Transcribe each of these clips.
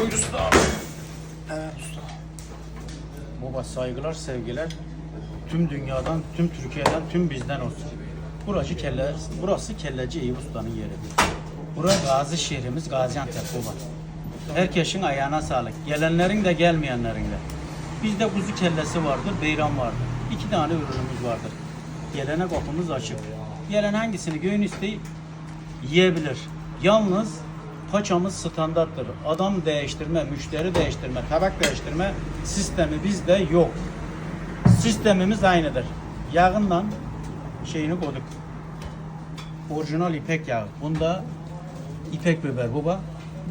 Buyur usta. Evet usta. Baba saygılar, sevgiler. Tüm dünyadan, tüm Türkiye'den, tüm bizden olsun. Burası kelle, burası Kelleci Eyüp Usta'nın yeridir. Burası Gazi şehrimiz Gaziantep baba. Herkesin ayağına sağlık. Gelenlerin de gelmeyenlerin de. Bizde kuzu kellesi vardır, beyran vardır. İki tane ürünümüz vardır. Gelene kapımız açık. Gelen hangisini göğün isteği yiyebilir. Yalnız paçamız standarttır. Adam değiştirme, müşteri değiştirme, tabak değiştirme sistemi bizde yok. Sistemimiz aynıdır. Yağından şeyini koyduk. Orijinal ipek yağı. Bunda ipek biber baba.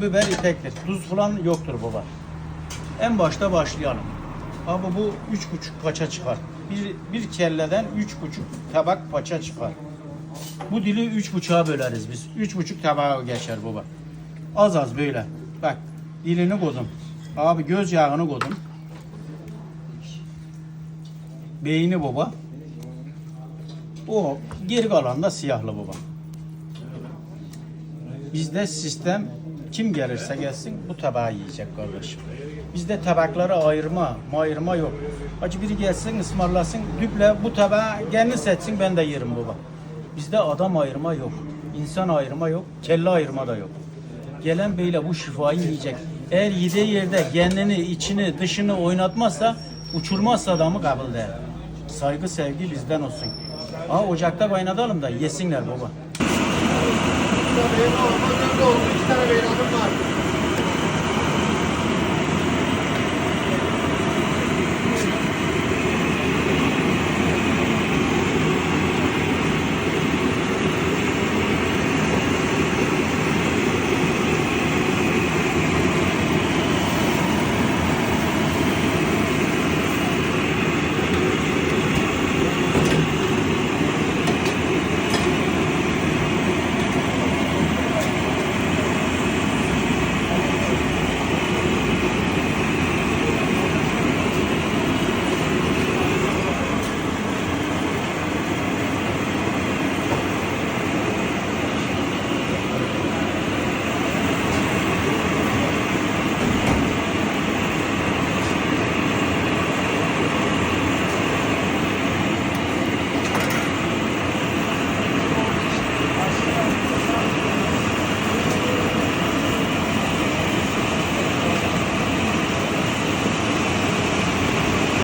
Biber ipektir. Tuz falan yoktur baba. En başta başlayalım. Abi bu üç buçuk paça çıkar. Bir, bir kelleden üç buçuk tabak paça çıkar. Bu dili üç buçuğa böleriz biz. Üç buçuk tabağa geçer baba. Az az böyle. Bak dilini koydum. Abi göz yağını koydum. Beyni baba. O geri kalan da siyahlı baba. Bizde sistem kim gelirse gelsin bu tabağı yiyecek kardeşim. Bizde tabakları ayırma, mayırma yok. Acı biri gelsin ısmarlasın, düple bu tabağı kendi seçsin ben de yerim baba. Bizde adam ayırma yok, insan ayırma yok, kelle ayırma da yok. Gelen beyle bu şifayı yiyecek. Eğer yediği yerde kendini, içini, dışını oynatmazsa, uçurmazsa adamı kabul değil. Saygı, sevgi bizden olsun. Aa ocakta kaynatalım da yesinler baba. İki tane benim